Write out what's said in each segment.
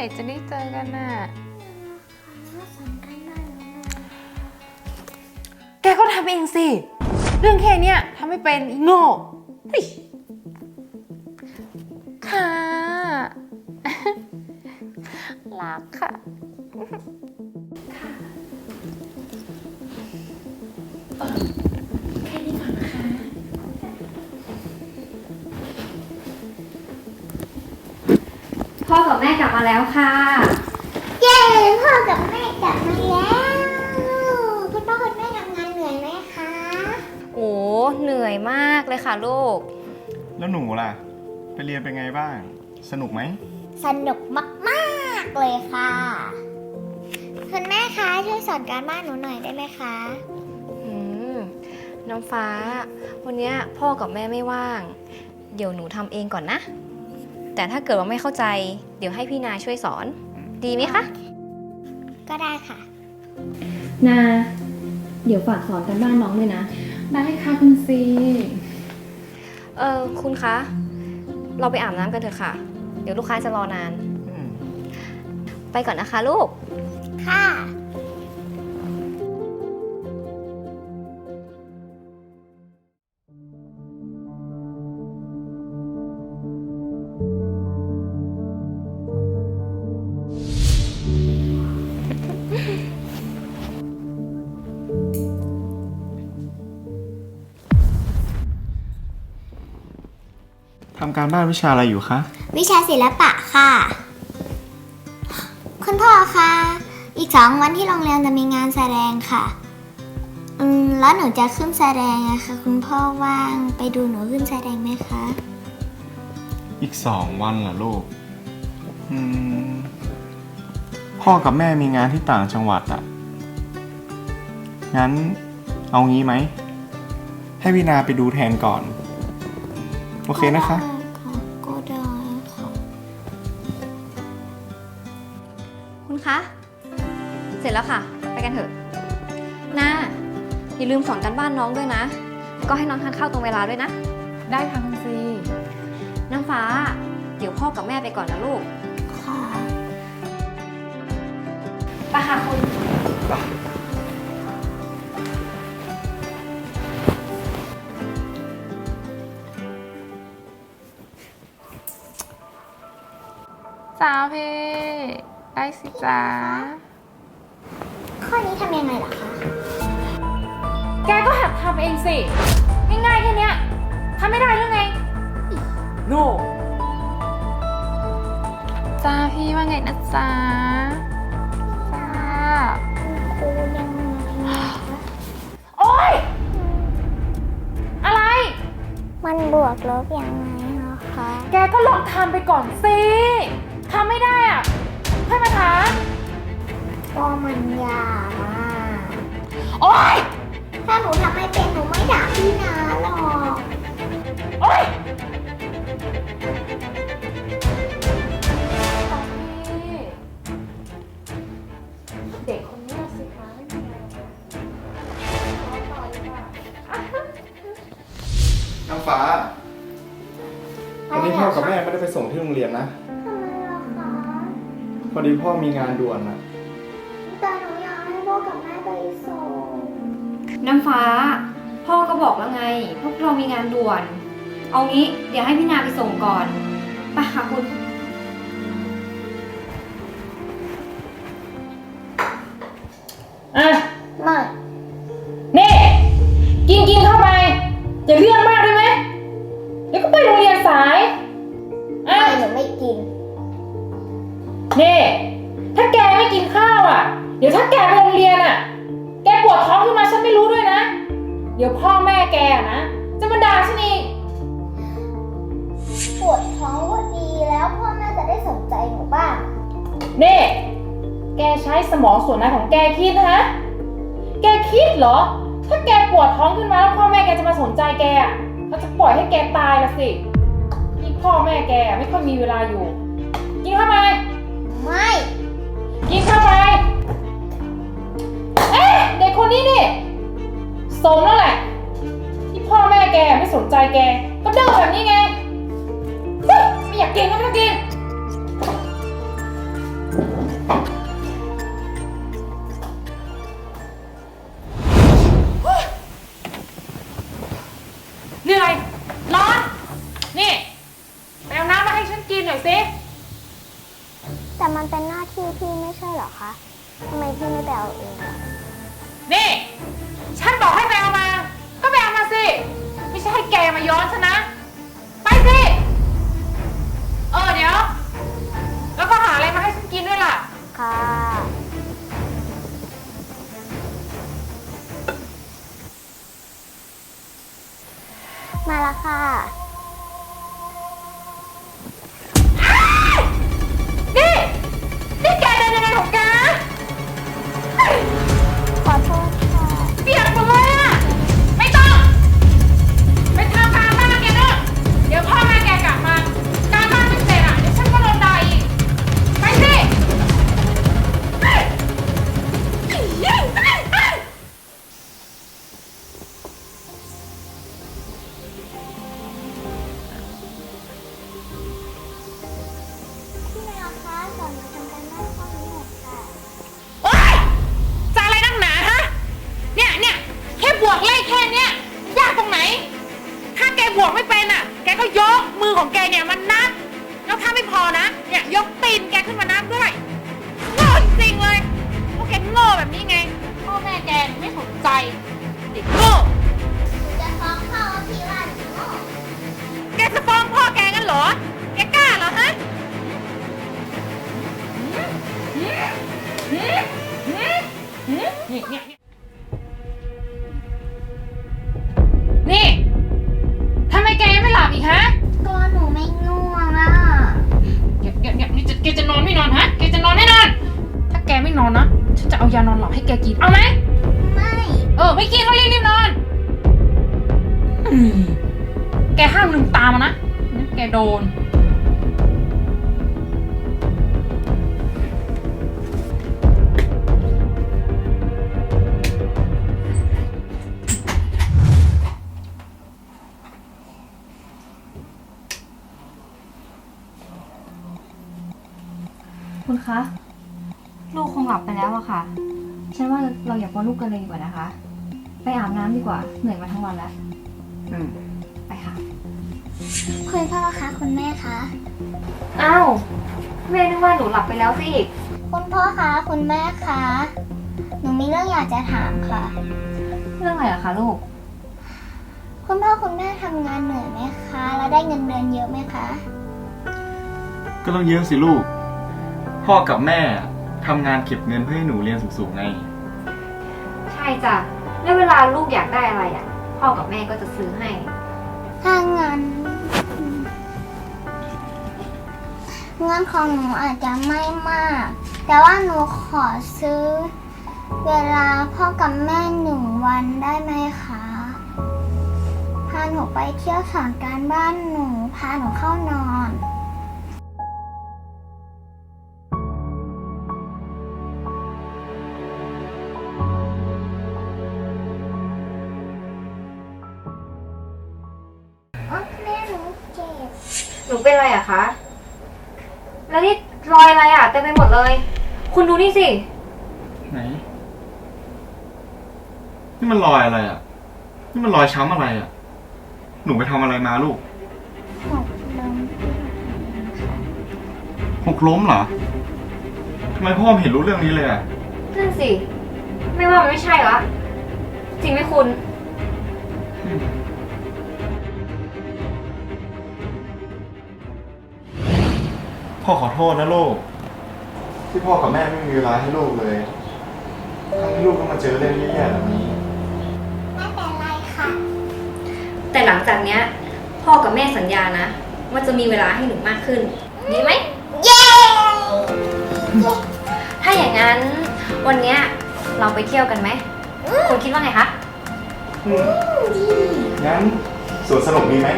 สอนกันบ้านหนูหน่อยแกก็ทำเองสิ เรื่องแค่เนี้ยทำไม่เป็นอีโง่เฮ้ยค่ะรักค่ะ พ่อกับแม่กลับมาแล้วค่ะ เย้พ่อกับแม่กลับมาแล้วคุณพ่อคุณแม่ทำงานเหนื่อยไหมคะโอ้เหนื่อยมากเลยค่ะลูก แล้วหนูล่ะ ไปเรียนเป็นไงบ้าง สนุกไหม สนุกมากๆเลยค่ะ คุณแม่คะช่วยสอนการบ้านหนูหน่อยได้ไหมคะ อืมน้องฟ้า วันเนี้ยพ่อกับแม่ไม่ว่าง เดี๋ยวหนูทำเองก่อนนะ แต่ถ้าเกิดว่าไม่เข้าใจ เดี๋ยวให้พี่นาช่วยสอน ดีไหมคะ ก็ได้ค่ะ นาเดี๋ยวฝากสอนกันบ้านน้องด้วยนะ ได้ค่ะคุณซี เออคุณคะ เราไปอาบน้ำกันเถอะค่ะ เดี๋ยวลูกค้าจะรอนานอืมไปก่อนนะคะลูก ค่ะำการบ้านวิชาอะไรอยู่คะ วิชาศิลปะค่ะ คุณพ่อคะ อีกสองวันที่โรงเรียนจะมีงานแสดงค่ะ อืม แล้วหนูจะขึ้นแสดงอะค่ะ คุณพ่อว่างไปดูหนูขึ้นแสดงไหมคะ อีกสองวันเหรอลูก อืม พ่อกับแม่มีงานที่ต่างจังหวัดอะงั้นเอางี้ไหม ให้วินาไปดูแทนก่อน โอเคนะคะ คุณคะ เสร็จแล้วค่ะ ไปกันเถอะนาอย่าลืมสอนกันบ้านน้องด้วยนะ ก็ให้น้องทานข้าวตรงเวลาด้วยนะ ได้ค่ะคุณซีน้ำฟ้า เดี๋ยวพ่อกับแม่ไปก่อนนะลูกค่ะไปค่ะคุณจ้าพี่ ได้สิจ้าข้อนี้ทำยังไงล่ะคะ แกก็หัดทำเองสิ ง่ายๆแค่เนี้ยทำไม่ได้หรือไง โน่จ้าพี่ว่าไงนะจ้าจ้าครูยังไงนะคะโอ๊ย อะไร มันบวกลบยังไงเหรอคะ แกก็ลองทำไปก่อนสิ ทำไม่ได้อะ ค่อยมาถามก็มันยากอะโอ๊ย ถ้าหนูทำไม่เป็นหนูไม่ด่าพี่นาหรอกโอ๊ยเด็กคนนี้สิคะไม่มีอะไรหรอกขอต่อดีกว่าน้ำฟ้าวันนี้พ่อกับแม่ไม่ได้ไปส่งที่โรงเรียนนะทำไมล่ะคะ พอดีพ่อมีงานด่วนนะแต่หนูอยากให้พ่อกับแม่ไปส่งน้ำฟ้า พ่อก็บอกแล้วไง พวกเรามีงานด่วน เอางี้ เดี๋ยวให้พี่นาไปส่งก่อนไปค่ะคุณ อะ ไม่ นี่ กินกินเข้าไปอย่าเรื่องมาก พ่อแม่แกอะนะ จะมาด่าฉันอีก ปวดท้องก็ดีแล้วพ่อแม่จะได้สนใจหนูบ้างนี่แกใช้สมองส่วนไหนของแกคิดนะฮะ แกคิดเหรอ ถ้าแกปวดท้องขึ้นมาแล้วพ่อแม่แกจะมาสนใจแกอะเขาจะปล่อยให้แกตายละสิยิ่งพ่อแม่แกอะไม่ค่อยมีเวลาอยู่ กินเข้าไป ไม่ กินเข้าไป เอ๊ะเด็กคนนี้นี่สมแล้วแหละที่พ่อ แกไม่สนใจแก ก็เดินแบบนี้ไงไม่อยากกินก็ไม่ต้องกิน เหนื่อย ร้อน นี่ไปเอาน้ำมาให้ฉันกินหน่อยสิ แต่มันเป็นหน้าที่พี่ไม่ใช่เหรอคะทำไมพี่ไม่ไปเอาเองนี่ ฉันบอกให้ไปเอามา ไม่ใช่ให้แกมาย้อนฉันนะ ไปสิ เออเดี๋ยว แล้วก็หาอะไรมาให้ฉันกินด้วยล่ะ ค่ะมาแล้วค่ะ กก็ยกมือของแกเนี่ยมันนับแล้วถ้าไม่พอนะ เนี่ยยกตีนแกขึ้นมานับด้วยโง่จริงๆเลยพวกแกโง่แบบนี้ไงพ่อแม่แกไม่สนใจเด็กโง่หนูจะฟ้องพ่อว่าพี่ว่าหนูโง่แกจะฟ้องพ่อแกกันเหรอ ไม่กินก็รีบรีบนอนอืมแกห้ามลืมตามานะงั้นแกโดน คุณคะ ลูกคงหลับไปแล้วอะค่ะ ฉันว่าเราอย่าป้อนลูกกันเลยดีกว่านะคะ ไปอาบน้ำดีกว่า เหนื่อยมาทั้งวันแล้วอืมไปค่ะ คุณพ่อคะคุณแม่คะ อ้าวแม่นึกว่าหนูหลับไปแล้วสิคุณพ่อคะคุณแม่คะหนูมีเรื่องอยากจะถามค่ะ เรื่องอะไรเหรอคะลูก คุณพ่อคุณแม่ทำงานเหนื่อยไหมคะ แล้วได้เงินเดือนเยอะไหมคะ ก็ต้องเยอะสิลูก พ่อกับแม่ทำงานเก็บเงินเพื่อให้หนูเรียนสูงๆไง ใช่จ้ะ แล้วเวลาลูกอยากได้อะไรอะ พ่อกับแม่ก็จะซื้อให้ ถ้างั้นเงินของหนูอาจจะไม่มาก แต่ว่าหนูขอซื้อ เวลาพ่อกับแม่หนึ่งวันได้ไหมคะพาหนูไปเที่ยวสอนการบ้านหนูพาหนูเข้านอน หนูเป็นอะไรอะคะ แล้วนี่รอยอะไรอะเต็มไปหมดเลย คุณดูนี่สิ ไหน นี่มันรอยอะไรอะ นี่มันรอยช้ำอะไรอะ หนูไปทำอะไรมาลูก หกลมหกล้มเหรอทำไมพ่อไม่เห็นรู้เรื่องนี้เลยอะ นั่นสิ ไม่ว่ามันไม่ใช่เหรอ จริงไหมคุณ พ่อขอโทษนะลูก ที่พ่อกับแม่ไม่มีเวลาให้ลูกเลยทั้งที่ลูกต้องมาเจอเรื่องแย่ๆแบบนี้ ไม่เป็นไรค่ะ แต่หลังจากเนี้ย พ่อกับแม่สัญญานะ ว่าจะมีเวลาให้หนูมากขึ้น ดีไหม เย้ถ้าอย่างนั้น วันเนี้ยเราไปเที่ยวกันไหม คุณคิดว่าไงคะ งั้นสวนสนุกดีไหม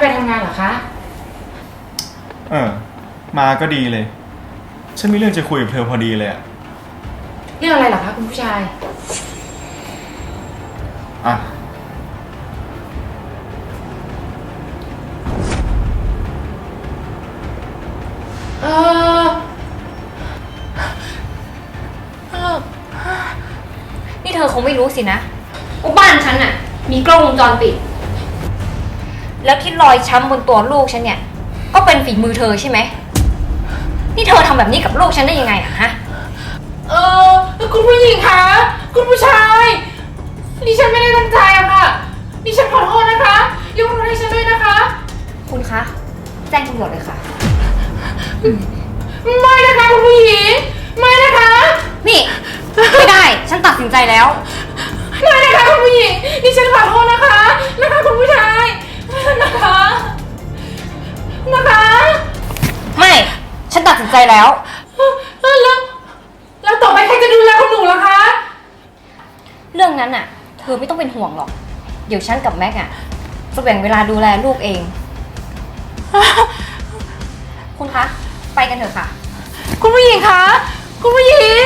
ไม่ไปทำงานเหรอคะ เออ มาก็ดีเลย ฉันมีเรื่องจะคุยกับเธอพอดีเลยอะเรื่องอะไรเหรอคะคุณผู้ชาย อะ เออเออนี่เธอคงไม่รู้สินะว่าบ้านฉันน่ะ มีกล้องวงจรปิด แล้วที่รอยช้ำบนตัวลูกฉันเนี่ย ก็เป็นฝีมือเธอใช่ไหม นี่เธอทำแบบนี้กับลูกฉันได้ยังไงอะฮะ เออคุณผู้หญิงคะคุณผู้ชายดิฉันไม่ได้ตั้งใจอะค่ะดิฉันขอโทษนะคะยกโทษให้ฉันด้วยนะคะ คุณคะ แจ้งตำรวจเลยค่ะ ไม่นะคะคุณผู้หญิงไม่นะคะนี่ ไม่ได้ ฉันตัดสินใจแล้ว ไม่นะคะคุณผู้หญิงดิฉันขอโทษนะคะนะคะคุณผู้ชาย นะคะ นะคะ ไม่ ฉันตัดสินใจแล้วแล้วแล้วต่อไปใครจะดูแลคุณหนูล่ะคะ เรื่องนั้นน่ะ เธอไม่ต้องเป็นห่วงหรอก เดี๋ยวฉันกับแม็กอะจะแบ่งเวลาดูแลลูกเอง คุณคะ ไปกันเถอะค่ะ คุณผู้หญิงคะ คุณผู้หญิง